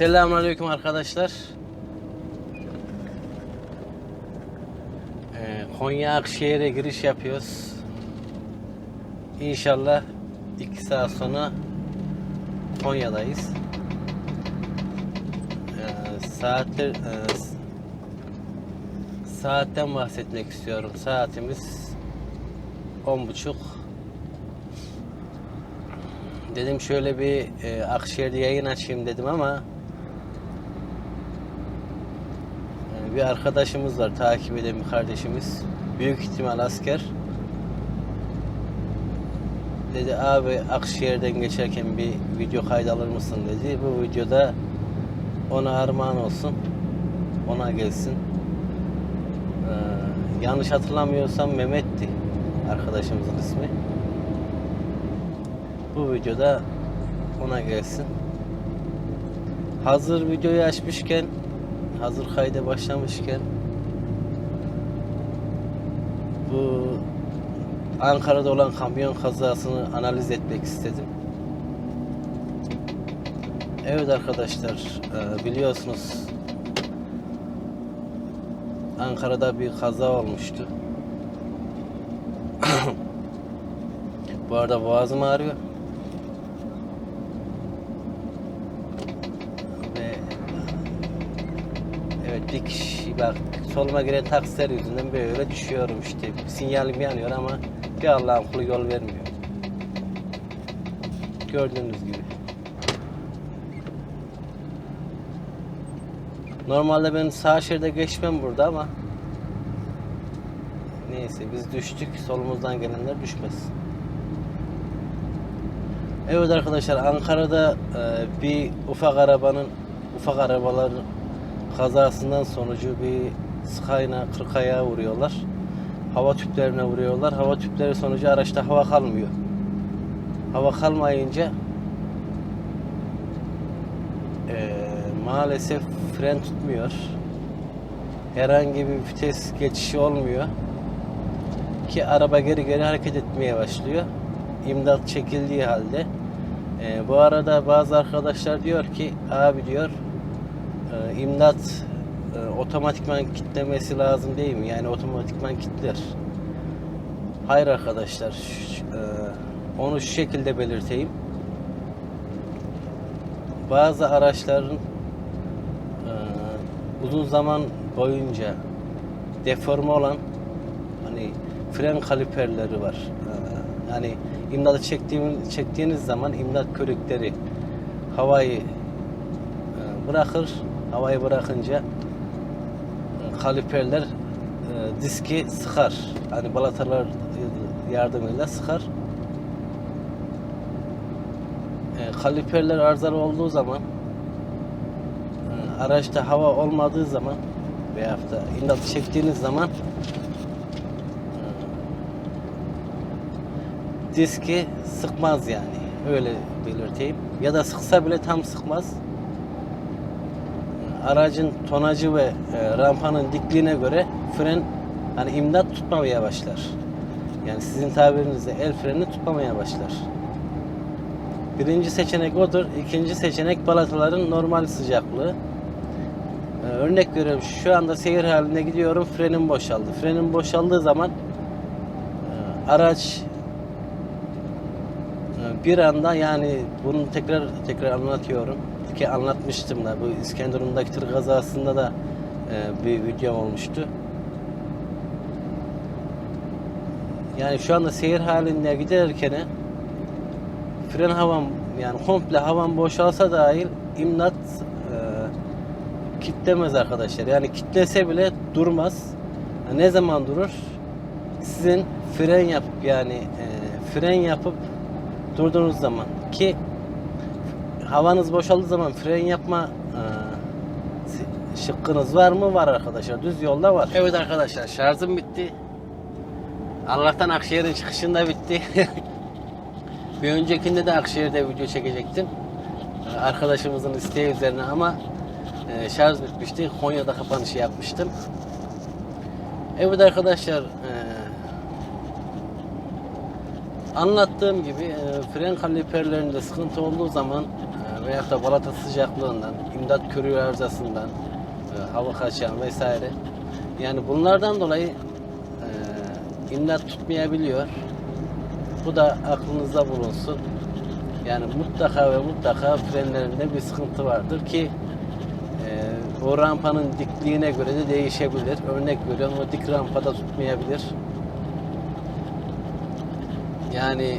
Selamünaleyküm arkadaşlar. Ee, Konya Akşehir'e giriş yapıyoruz. İnşallah 2 saat sonra Konya'dayız. Ee, saatler e, saatten bahsetmek istiyorum. Saatimiz 10.30 Dedim şöyle bir e, Akşehir'de yayın açayım dedim ama e, bir arkadaşımız var takip eden bir kardeşimiz. Büyük ihtimal asker. Dedi abi Akşehir'den geçerken bir video kaydalır mısın dedi. Bu videoda ona armağan olsun. Ona gelsin. Ee, yanlış hatırlamıyorsam Mehmet'ti arkadaşımızın ismi. Bu videoda ona gelsin. Hazır videoyu açmışken, hazır kayda başlamışken bu Ankara'da olan kamyon kazasını analiz etmek istedim. Evet arkadaşlar, e, biliyorsunuz Ankara'da bir kaza olmuştu. Bu arada boğazım ağrıyor. Ve dikiş bak soluma giren taksiler yüzünden böyle düşüyorum işte. Sinyalim yanıyor ama bir Allah'ın kulu yol vermiyor. Gördüğünüz gibi. Normalde ben sağ şeride geçmem burada ama neyse biz düştük solumuzdan gelenler düşmez. Evet arkadaşlar Ankara'da e, bir ufak arabanın ufak arabaların kazasından sonucu bir 40 ayağa vuruyorlar. Hava tüplerine vuruyorlar. Hava tüpleri sonucu araçta hava kalmıyor. Hava kalmayınca e, maalesef fren tutmuyor. Herhangi bir vites geçişi olmuyor. Ki araba geri geri hareket etmeye başlıyor. İmdat çekildiği halde. Ee, bu arada bazı arkadaşlar diyor ki abi diyor e, imdat e, otomatikman kitlemesi lazım değil mi? Yani otomatikman kitler. Hayır arkadaşlar. ş- e, onu şu şekilde belirteyim. Bazı araçların e, uzun zaman boyunca deforme olan hani fren kaliperleri var. Ee, Yani imdadı çektiğiniz, çektiğiniz zaman imdat körükleri havayı e, bırakır. Havayı bırakınca e, kaliperler e, diski sıkar. Hani balatalar yardımıyla sıkar. E, Kaliperler arızalı olduğu zaman araçta hava olmadığı zaman veya da imdatı çektiğiniz zaman diski sıkmaz yani. Öyle belirteyim. Ya da sıksa bile tam sıkmaz. Aracın tonajı ve e, rampanın dikliğine göre fren hani imdat tutmamaya başlar. Yani sizin tabirinizde el freni tutmamaya başlar. Birinci seçenek odur. İkinci seçenek balataların normal sıcaklığı. Ee, örnek veriyorum şu anda seyir halinde gidiyorum frenim boşaldı. Frenim boşaldığı zaman e, araç e, bir anda yani bunu tekrar tekrar anlatıyorum ki anlatmıştım da bu İskenderun'daki tır kazasında da e, bir videom olmuştu. Yani şu anda seyir halinde giderken fren havam yani komple havam boşalsa dahil imdat e, kitlemez arkadaşlar. Yani kitlese bile durmaz. ne zaman durur? Sizin fren yapıp yani e, fren yapıp durduğunuz zaman ki havanız boşaldığı zaman fren yapma e, şıkkınız var mı? Var arkadaşlar. Düz yolda var. Evet arkadaşlar şarjım bitti. Allah'tan Akşehir'in çıkışında bitti. Bir öncekinde de Akşehir'de video çekecektim. Ee, Arkadaşımızın isteği üzerine ama e, şarj bitmişti. Konya'da kapanışı yapmıştım. Evet arkadaşlar e, anlattığım gibi e, fren kaliperlerinde sıkıntı olduğu zaman e, veyahut da balata sıcaklığından, imdat körüğü arızasından, e, hava kaçan vesaire yani bunlardan dolayı e, imdat tutmayabiliyor. Bu da aklınızda bulunsun. Yani mutlaka ve mutlaka frenlerinde bir sıkıntı vardır ki e, o rampanın dikliğine göre de değişebilir. Örnek veriyorum o dik rampada tutmayabilir. Yani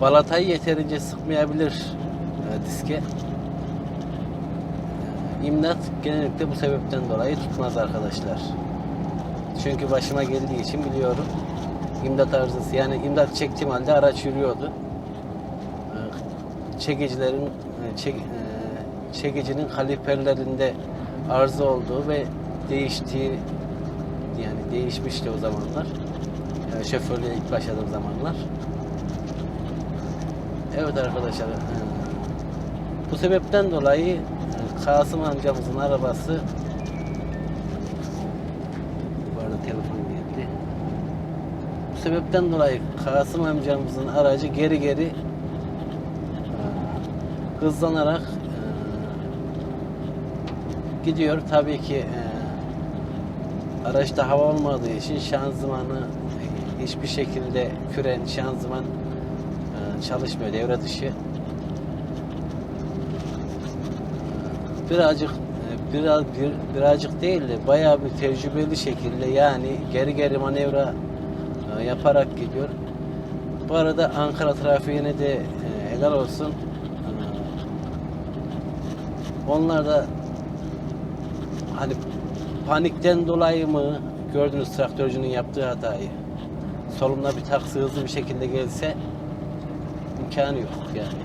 balatayı yeterince sıkmayabilir e, diske. E, İmdat genellikle bu sebepten dolayı tutmaz arkadaşlar. Çünkü başıma geldiği için biliyorum. İmdat arızası yani imdat çektiğim halde araç yürüyordu. Ee, Çekicilerin e, çek, e, çekicinin kaliperlerinde arıza olduğu ve değiştiği yani değişmişti o zamanlar. Yani şoförlüğe ilk başladığım zamanlar. Evet arkadaşlar. Bu sebepten dolayı e, Kasım amcamızın arabası bu arada telefon geldi. Bu sebepten dolayı Kasım amcamızın aracı geri geri e, hızlanarak e, gidiyor. Tabii ki araçta hava olmadığı için şanzımanı hiçbir şekilde fren, şanzıman çalışmıyor. Devre dışı. birazcık e, biraz bir, birazcık değil de bayağı bir tecrübeli şekilde yani geri geri manevra e, yaparak gidiyor. Bu arada Ankara trafiğine de e, helal olsun. Onlar da hani panikten dolayı mı gördünüz traktörcünün yaptığı hatayı. Solumda bir taksi hızlı bir şekilde gelse imkanı yok yani.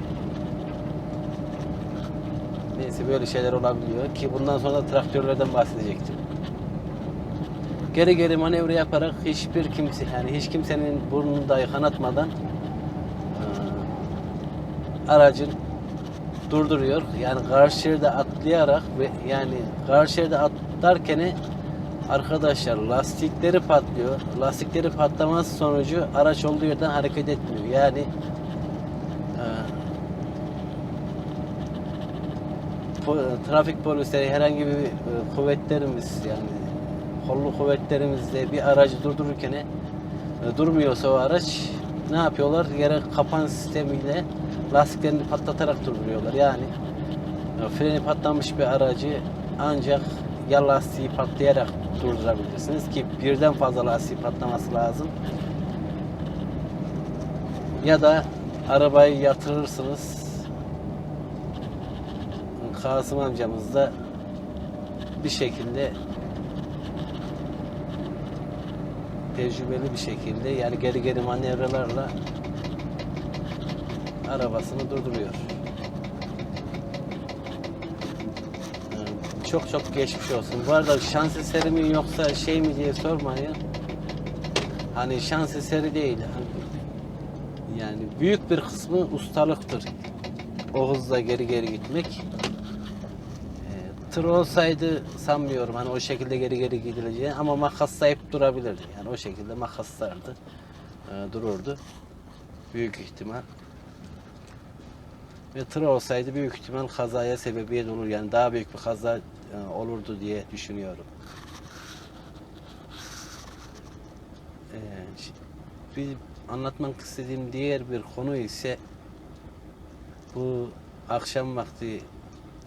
Neyse böyle şeyler olabiliyor ki bundan sonra da traktörlerden bahsedecektim. Geri geri manevra yaparak hiçbir kimse yani hiç kimsenin burnunu dahi kanatmadan aracın durduruyor. Yani karşı şeride atlayarak ve yani karşı şeride atlarken arkadaşlar lastikleri patlıyor. Lastikleri patlaması sonucu araç olduğu yerden hareket etmiyor. Yani trafik polisleri herhangi bir e, kuvvetlerimiz yani kollu kuvvetlerimizle bir aracı durdururken e, durmuyorsa o araç ne yapıyorlar? Yere kapan sistemiyle lastiklerini patlatarak durduruyorlar. Yani e, freni patlamış bir aracı ancak ya lastiği patlayarak durdurabilirsiniz ki birden fazla lastiği patlaması lazım. Ya da arabayı yatırırsınız Kasım amcamız da bir şekilde tecrübeli bir şekilde yani geri geri manevralarla arabasını durduruyor. Ee, Çok çok geçmiş olsun. Bu arada şans eseri mi yoksa şey mi diye sormayın. Hani şans eseri değil. Hani yani büyük bir kısmı ustalıktır. O hızla geri geri gitmek. Tır olsaydı sanmıyorum hani o şekilde geri geri gidileceğini ama makaslayıp durabilirdi. Yani o şekilde makaslardı. e, dururdu. Büyük ihtimal. Ve tır olsaydı büyük ihtimal kazaya sebebiyet olur. Yani daha büyük bir kaza e, olurdu diye düşünüyorum. E, bir anlatmak istediğim diğer bir konu ise bu akşam vakti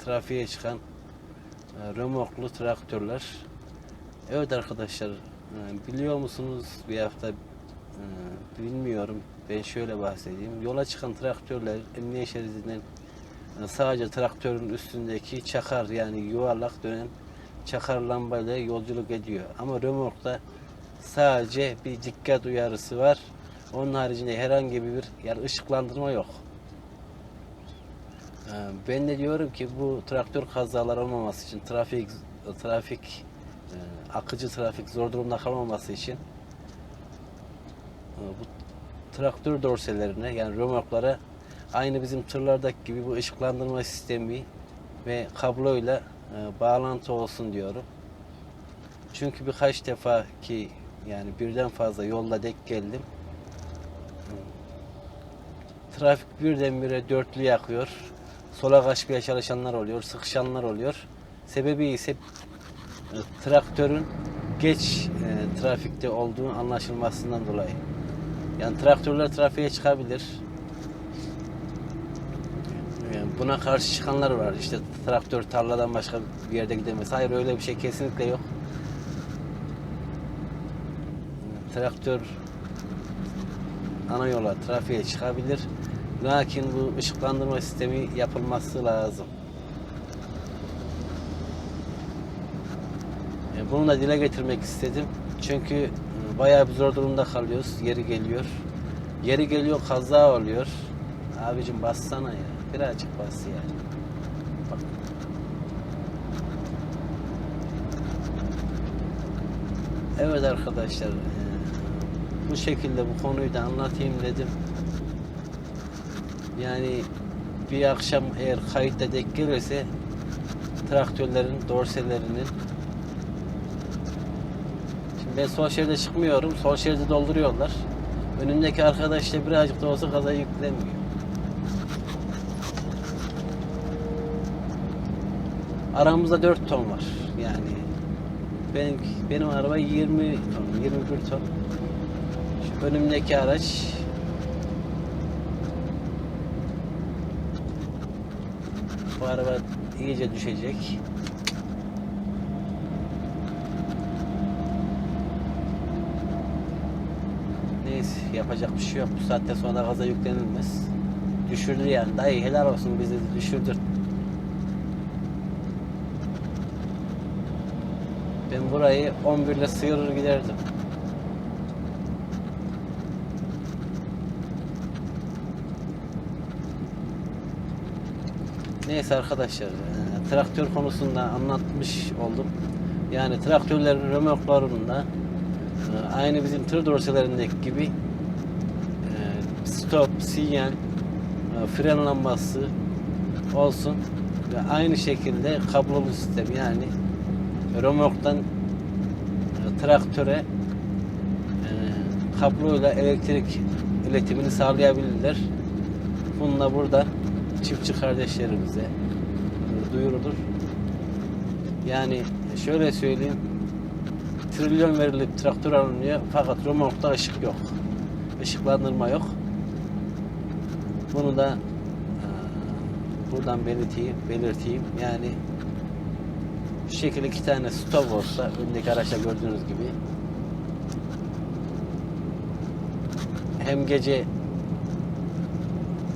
trafiğe çıkan e, römorklu traktörler. Evet arkadaşlar e, biliyor musunuz bir hafta e, bilmiyorum ben şöyle bahsedeyim. Yola çıkan traktörler emniyet şeridinden e, sadece traktörün üstündeki çakar yani yuvarlak dönen çakar lambayla yolculuk ediyor. Ama römorkta sadece bir dikkat uyarısı var. Onun haricinde herhangi bir yani ışıklandırma yok. Ee, Ben de diyorum ki bu traktör kazalar olmaması için trafik trafik e, akıcı trafik zor durumda kalmaması için e, bu traktör dorselerine yani römorklara aynı bizim tırlardaki gibi bu ışıklandırma sistemi ve kabloyla e, bağlantı olsun diyorum. Çünkü birkaç defa ki yani birden fazla yolda denk geldim. Trafik birdenbire dörtlü yakıyor. Sola kaçmaya çalışanlar oluyor, sıkışanlar oluyor. Sebebi ise e, traktörün geç e, trafikte olduğu anlaşılmasından dolayı. Yani traktörler trafiğe çıkabilir. Yani buna karşı çıkanlar var. İşte traktör tarladan başka bir yerde gidemez. Hayır öyle bir şey kesinlikle yok. Traktör ana yola trafiğe çıkabilir. Lakin bu ışıklandırma sistemi yapılması lazım. E, Bunu da dile getirmek istedim. Çünkü e, bayağı bir zor durumda kalıyoruz. Yeri geliyor. Yeri geliyor kaza oluyor. Abicim bassana ya. Birazcık bas ya. Bak. Evet arkadaşlar. e, Bu şekilde bu konuyu da anlatayım dedim. Yani bir akşam eğer kayıtta denk gelirse traktörlerin dorselerinin Şimdi ben sol şeride çıkmıyorum. Sol şeridi dolduruyorlar. Önümdeki arkadaş da birazcık da olsa gaza yüklemiyor. Aramızda 4 ton var. Yani benim benim araba 20 ton, 21 ton. Şu önümdeki araç araba iyice düşecek. Neyse yapacak bir şey yok. Bu saatten sonra gaza yüklenilmez. Düşürdü yani. Dayı helal olsun bizi de düşürdü. Ben burayı 11 ile sıyırır giderdim. Neyse arkadaşlar, e, traktör konusunda anlatmış oldum. Yani traktörlerin römorklarında e, aynı bizim tır dorselerindeki gibi e, stop, sinyal, fren lambası olsun ve aynı şekilde kablolu sistem yani römorktan traktöre kabloyla elektrik iletimini sağlayabilirler. Bununla burada çiftçi kardeşlerimize duyurulur. Yani şöyle söyleyeyim trilyon verilip traktör alınıyor fakat römorkta ışık yok. Işıklandırma yok. Bunu da e, buradan belirteyim, belirteyim. Yani şu şekilde iki tane stop olsa öndeki araçta gördüğünüz gibi hem gece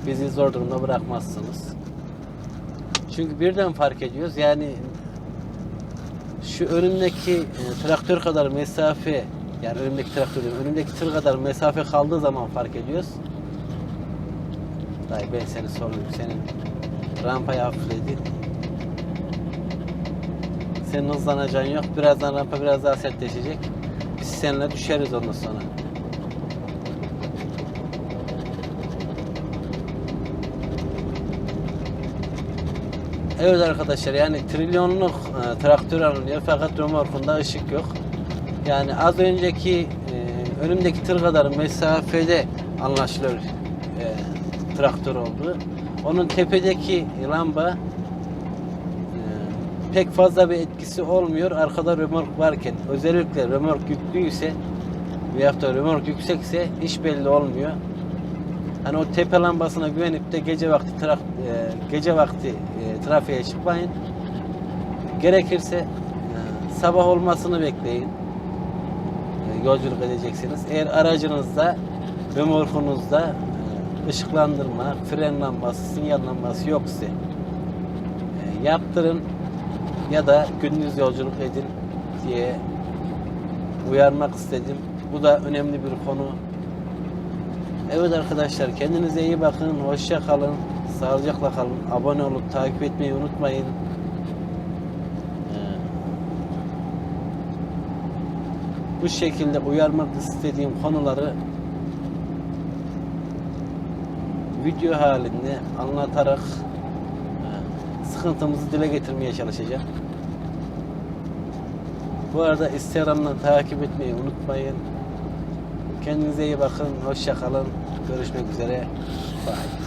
bizi zor durumda bırakmazsınız. Çünkü birden fark ediyoruz. Yani şu önümdeki e, traktör kadar mesafe yani önümdeki traktör değil, önümdeki tır kadar mesafe kaldığı zaman fark ediyoruz. Dayı ben seni sorayım. Senin rampayı hafifledin. Senin hızlanacağın yok. Birazdan rampa biraz daha sertleşecek. Biz seninle düşeriz ondan sonra. Evet arkadaşlar yani trilyonluk e, traktör alınıyor fakat römorkunda ışık yok. Yani az önceki e, önümdeki tır kadar mesafede anlaşılır e, traktör olduğu. Onun tepedeki lamba e, pek fazla bir etkisi olmuyor arkada römork varken. Özellikle römork yüklüyse veyahut da römork yüksekse hiç belli olmuyor. Hani o tepe lambasına güvenip de gece vakti tra- e, gece vakti trafiğe çıkmayın. Gerekirse e, sabah olmasını bekleyin. E, yolculuk edeceksiniz. Eğer aracınızda römorkunuzda e, ışıklandırma, fren lambası, sinyal lambası yoksa yaptırın. ya da gündüz yolculuk edin diye uyarmak istedim. Bu da önemli bir konu. Evet arkadaşlar kendinize iyi bakın. Hoşça kalın. Sağlıcakla kalın. Abone olup takip etmeyi unutmayın. Bu şekilde uyarmak istediğim konuları video halinde anlatarak e, sıkıntımızı dile getirmeye çalışacağım. Bu arada Instagram'dan takip etmeyi unutmayın. Kendinize iyi bakın. Hoşça kalın. Görüşmek üzere. Bye.